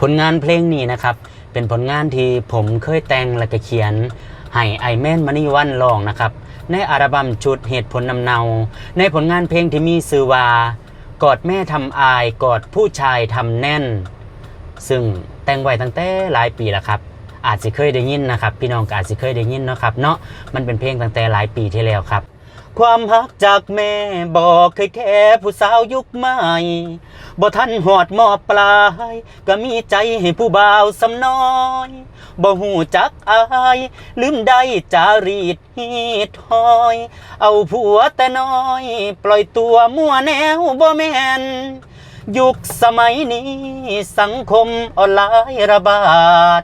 ผลงานเพลงนี้นะครับ เป็นผลงานที่ผมเคยแต่งและก็เขียน ให้ไอแมนมณีวันร้องนะครับ ในอัลบั้มชุดเหตุผลนำเนา ในผลงานเพลงที่มีชื่อว่ากอดแม่ทำอายกอดผู้ชายทำแน่น ซึ่งแต่งไว้ตั้งแต่หลายปีแล้วครับ อาจสิเคยได้ยินนะครับ พี่น้องก็อาจสิเคยได้ยินเนาะครับเนาะมันเป็นเพลงตั้งแต่หลายปีที่แล้วครับ ความฮักจากแม่บอกเคยแค่ผู้สาวยุคใหม่บ่ทันหอดมอปลาย ก็มีใจให้ผู้บ่าวสำน้อยบ่หูจักอาย ลืมได้จารีดฮีดหอย เอาผัวแต่น้อย ปล่อยตัวมั่วแนวบ่แม่นยุคสมัยนี้สังคมออนไลน์ระบาด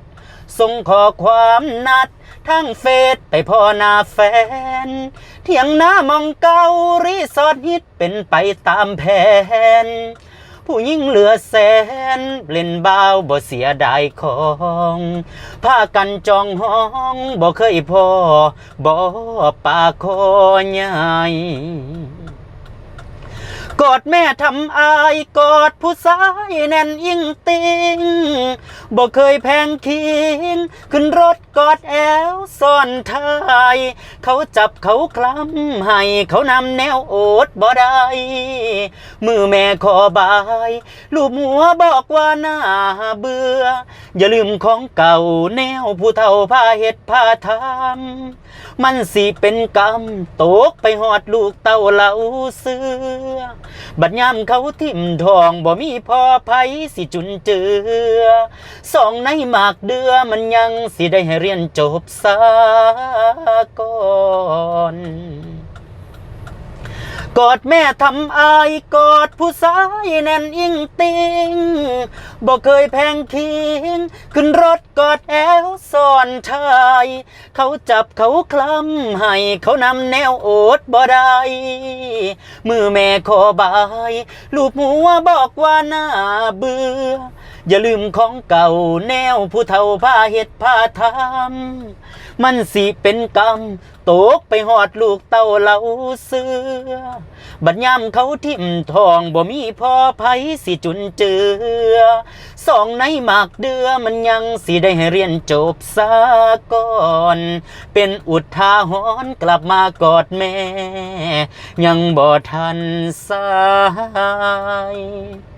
ส่งขอความนัดทางเฟซไปพ่อหน้าแฟน เที่ยงหน้ามองเการีสอร์ทฮิตเป็นไปตามแผน ผู้ยิ่งเหลือแสน เล่นบ้าวบ่เสียดายของพากันจองห้องบ่เคยพอบ่ปากคอใหญ่ กอดแม่ทำอายกอดผู้ชายแน่นยิ่งติงบ่เคยแพงคิงขึ้นรถกอดแอวซ่อนท้าย เขาจับเขาคลำให้เขานำแนวโอดบ่ได้มือแม่ขอบายลูกหัวบอกว่าหน่าเบื่อ อย่าลืมของเก่าแนวผู้เฒ่าพาเฮ็ดพาทำมันสิเป็นกรรมตกไปหอดลูกเต้าเหล่าเสือบัดยามเขาทิ่มทองบ่มีพอไผสิจุนเจือสองในหมากเดือมันยังสิได้ให้เรียนจบซาก่อน กอดแม่ทำอายกอดผู้ชายแน่นอิงติงบอกเคยแพงคิง ขึ้นรถกอดแอวซ่อนชาย เขาจับเขาคลำให้เขานำแนวโอดบ่ได้มือแม่ขอบาย ลูกหัวบอกว่าน่าเบื่อ อย่าลืมของเก่าแนวผู้เฒ่าพาเฮ็ดพาทำมันสิเป็นกรรมตกไปหอดลูกเต้าเหล่าเสือ บัดยามเขาทิ่มทองบ่มีพอไผสิจุนเจือ สองในหมากเดือมันยังสิได้ให้เรียนจบซาก่อน เป็นอุทาหรณ์กลับมากอดแม่ ยังบ่ทันสาย